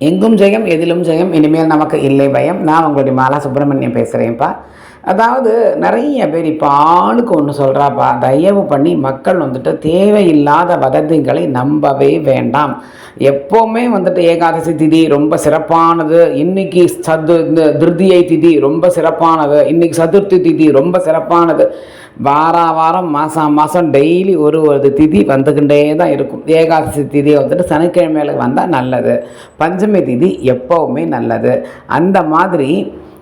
எங்கும் ஜெயம் எதிலும் ஜெயம் இனிமேல் நமக்கு இல்லை பயம். நான் உங்களுடைய மாலா சுப்பிரமணியம் பேசுகிறேன்ப்பா அதாவது நிறைய பேர் இப்போ ஆளுக்கு ஒன்று சொல்கிறாப்பா தயவு பண்ணி மக்கள் வந்துட்டு தேவையில்லாத வதந்திகளை நம்பவே வேண்டாம். எப்போவுமே வந்துட்டு ஏகாதசி திதி ரொம்ப சிறப்பானது. இன்னைக்கு சது இந்த திருதியை திதி ரொம்ப சிறப்பானது. இன்னைக்கு சதுர்த்தி திதி ரொம்ப சிறப்பானது. வார வாரம் மாதம் மாதம் டெய்லி ஒரு ஒரு திதி வந்துக்கிட்டே தான் இருக்கும். ஏகாதசி திதி வந்துட்டு சனிக்கிழமையில வந்தால் நல்லது. பஞ்சமி திதி எப்போவுமே நல்லது. அந்த மாதிரி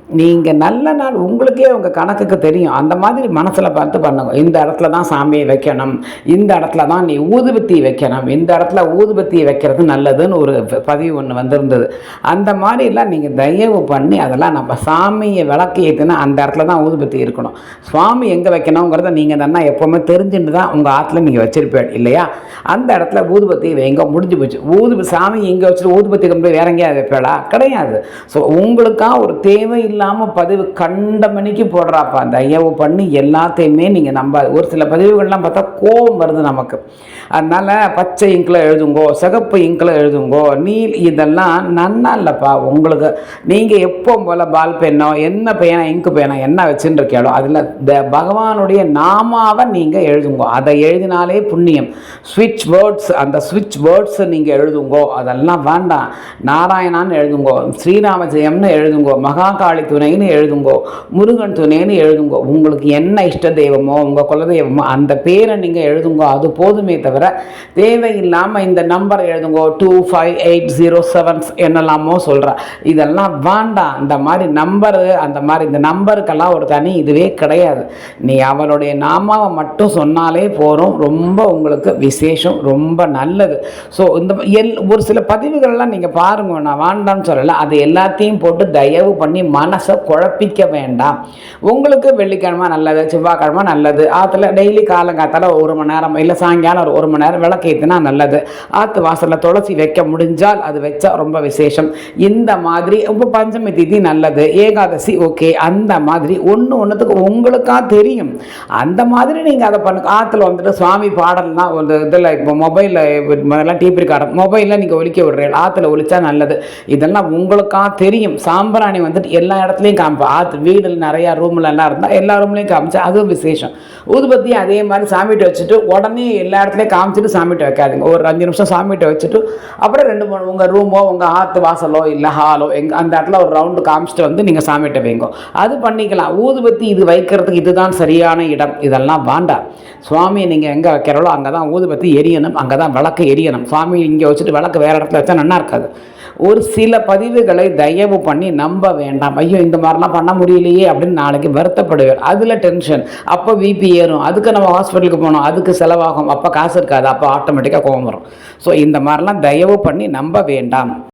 நீங்கள் நல்ல நாள் உங்களுக்கே உங்கள் கணக்குக்கு தெரியும். அந்த மாதிரி மனசில் பார்த்து பண்ணுங்க. இந்த இடத்துல தான் சாமியை வைக்கணும். இந்த இடத்துல தான் நீ ஊதுபத்தி வைக்கணும். இந்த இடத்துல ஊதுபத்தி வைக்கிறது நல்லதுன்னு ஒரு பதிவு ஒன்று வந்திருந்தது. அந்த மாதிரிலாம் நீங்கள் தயவு பண்ணி அதெல்லாம் நம்ம சாமியை விளக்கு ஏற்றுனா அந்த இடத்துல தான் ஊதுபத்தி இருக்கணும். சுவாமி எங்கே வைக்கணுங்கிறத நீங்கள் தானே எப்போவுமே தெரிஞ்சுட்டு தான் உங்கள் ஆற்றுல நீங்கள் வச்சுருப்பேன் இல்லையா? அந்த இடத்துல ஊதுபத்தி வைங்க முடிஞ்சு போச்சு. ஊது சாமி இங்கே வச்சுட்டு ஊதுபத்தி கொண்டு போய் வேற எங்கேயாவது வைப்பேடா கிடையாது. ஸோ உங்களுக்காக ஒரு தேவை இல்லாமல் பதிவு கண்ட மணிக்கு போடுறாப்பா தயவு பண்ணி எல்லாத்தையுமே நீங்கள் நம்ப ஒரு சில பதிவுகள்லாம் பார்த்தா கோபம் வருது நமக்கு. அதனால் பச்சை இங்கில் எழுதுங்கோ சிகப்பு இங்கில் எழுதுங்கோ நீல் இதெல்லாம் நன்னா இல்லைப்பா. உங்களுக்கு நீங்கள் எப்போ போல் பால் பெண்ணோ என்ன பேனா இங்கு பேனா என்ன வச்சுன்னு இருக்கீங்களோ அதில் த பகவானுடைய நாமாவை நீங்கள் எழுதுங்கோ. அதை எழுதினாலே புண்ணியம். ஸ்விட்ச் வேர்ட்ஸ் அந்த ஸ்விட்ச் வேர்ட்ஸை நீங்கள் எழுதுங்கோ. அதெல்லாம் வேண்டாம். நாராயணான்னு எழுதுங்கோ. ஸ்ரீராமஜெயம்னு எழுதுங்கோ. மகாகாளி துணைன்னு எழுதுங்கோ. முருகன் துணைன்னு எழுதுங்கோ. உங்களுக்கு என்ன இஷ்ட தெய்வமோ உங்கள் குலதெய்வமோ அந்த பேரை நீங்கள் எழுதுங்கோ. அது போதுமே தவிர தேவையில்லாமல் இந்த number எழுதுங்கோ. Two five eight zero sevens என்னெல்லாமோ சொல்கிறா இதெல்லாம் வேண்டாம். இந்த மாதிரி நம்பரு அந்த மாதிரி இந்த நம்பருக்கெல்லாம் ஒரு தனி இதுவே கிடையாது. நீ அவளுடைய நாமாவை மட்டும் சொன்னாலே போகிறோம் ரொம்ப உங்களுக்கு விசேஷம் ரொம்ப நல்லது. ஸோ இந்த எல் ஒரு சில பதிவுகள்லாம் நீங்கள் பாருங்க. நான் வேண்டாம்னு சொல்லலை. அது எல்லாத்தையும் போட்டு தயவு பண்ணி மனசை குழப்பிக்க வேண்டாம். உங்களுக்கு வெள்ளிக்கிழமை நல்லது செவ்வாய்க்கிழமை நல்லது. ஆற்றுல டெய்லி காலங்காத்தால ஒரு மணி நேரம் இல்லை சாயங்காலம் ஒரு ஒரு மணி நேரம் விளக்கேற்றினா நல்லது. ஆற்று வாசலில் துளசி வைக்க முடிஞ்சால் அது வச்சா ரொம்ப விசேஷம். இந்த மாதிரி இப்போ பஞ்சமி திதி நல்லது ஏகாதசி ஓகே. அந்த மாதிரி ஒன்று ஒன்றுத்துக்கு உங்களுக்கா தெரியும். அந்த மாதிரி நீங்கள் அதை பண்ணு ஆற்றுல வந்துட்டு சுவாமி பாடல்னா ஒரு இதில் இப்போ மொபைலில் முதல்ல டீப் ரெக்கார்டர் மொபைலில் நீங்கள் ஒழிக்க விடுறீங்க. ஆற்றுல ஒழிச்சா நல்லது. இதெல்லாம் உங்களுக்கா தெரியும். சாம்பிராணி வந்துட்டு எல்லா இடத்துலையும் காமிப்பா. ஆற்று வீடில் நிறையா ரூம்லலாம் இருந்தால் எல்லா ரூம்லேயும் காமிச்சா அதுவும் விசேஷம். ஊதுபத்தி அதே மாதிரி சாமிகிட்ட வச்சுட்டு உடனே எல்லா இடத்துலையும் காமிச்சிட்டு சாமிகிட்ட வைக்காதுங்க. ஒரு அஞ்சு நிமிஷம் சாமிகிட்ட வச்சுட்டு அப்புறம் ரெண்டு மூணு உங்கள் ரூமோ உங்கள் ஆற்று வாசலோ இல்லை ஹாலோ எங்கே அந்த இடத்துல ஒரு ரவுண்டு காமிச்சிட்டு வந்து நீங்கள் சாமிகிட்ட வைங்க. அது பண்ணிக்கலாம். ஊதுபத்தி இது வைக்கிறதுக்கு இதுதான் சரியான இடம். இதெல்லாம் வேண்டாம். சுவாமியை நீங்கள் எங்கே வைக்கிறாலோ அங்கே தான் ஊதுபத்தி எரியணும். அங்கே தான் விளக்கு எரியணும். சுவாமி இங்கே வச்சுட்டு விளக்கு வேறு இடத்துல வச்சா நல்லா இருக்காது. ஒரு சில பதிவுகளை தயவு பண்ணி நம்ப வேண்டாம். ஐயோ இந்த மாதிரிலாம் பண்ண முடியலையே அப்படின்னு நாளைக்கு வருத்தப்படுவேன் அதில் டென்ஷன் அப்போ விபி ஏறும். அதுக்கு நம்ம ஹாஸ்பிட்டலுக்கு போகணும். அதுக்கு செலவாகும். அப்போ காசு இருக்காது. அப்போ ஆட்டோமேட்டிக்காக கோவம் வரும். ஸோ இந்த மாதிரிலாம் தயவு பண்ணி நம்ப வேண்டாம்.